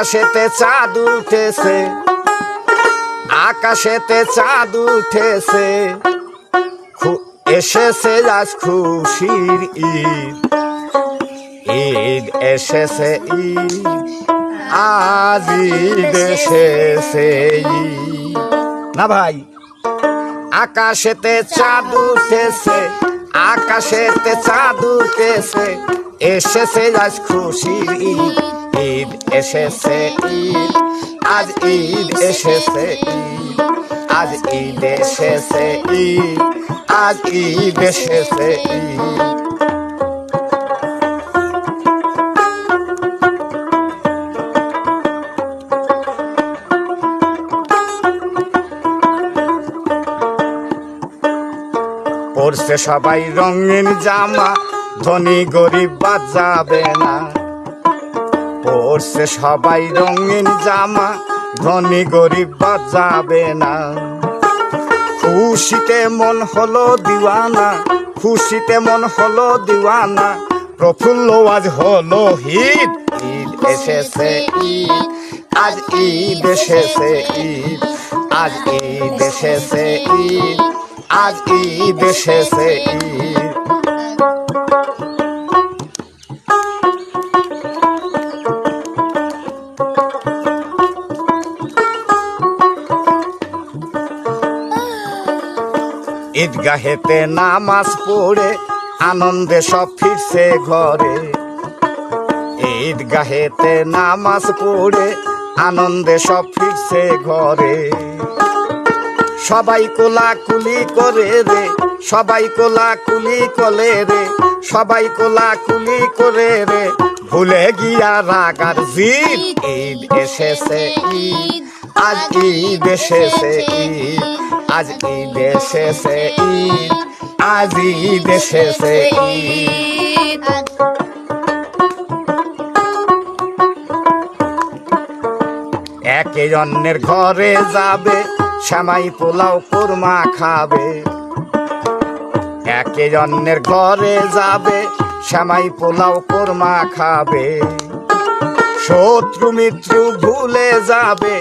আকাশেতে চাঁদ উঠেছে। আকাশেতে চাঁদ উঠেছে। এসেছে আজ খুশির ঈদ। ঈদ এসেছে ঈদ আজ ঈদ এসেছে না ভাই, আকাশেতে চাঁদ উঠেছে, আকাশেতে চাঁদ উঠেছে, এসেছে আজ খুশির ঈদ। এসেছে ঈদ, আজ ঈদ এসেছে ঈদ, আজ ঈদ এসেছে ঈদ, আজ ঈদ এসেছে ঈদ। পড়ছে সবাই রঙিন জামা, ধনী গরিব বাদ যাবে না। পড়ছে সবাই রঙিন জামা, ধনী গরিব বাদ যাবে না। খুশিতে মন হলো দিওয়ানা, খুশিতে মন হলো দিওয়ানা, প্রফুল্ল আজ হলো হিট ঈদ এসেছে ঈদ, আজ ঈদ এসেছে ঈদ, আজ ঈদ এসেছে ঈদ, আজ ঈদ এসেছে ঈদ। ঈদগাহেতে নামাজ পড়ে, আনন্দে সব ফিরছে ঘরে। ঈদগাহেতে নামাজ পড়ে, আনন্দে সব ফিরছে ঘরে। সবাই কোলাকুলি করে রে, সবাই কোলাকুলি করে রে, সবাই কোলা কুলি করে রে। ভুলে গিয়া রাগার জিদ, ঈদ এসেছে, ঈদ আজ ঈদ এসেছে, ঈদ আজ ঈদ এসেছে ঈদ, আজ ঈদ এসেছে ঈদ। একে অন্যের ঘরে যাবে, শ্যামাই পোলাও কোরমা খাবে। একে অন্যের ঘরে যাবে, শ্যামাই পোলাও কোরমা খাবে। শত্রু মিত্র ভুলে যাবে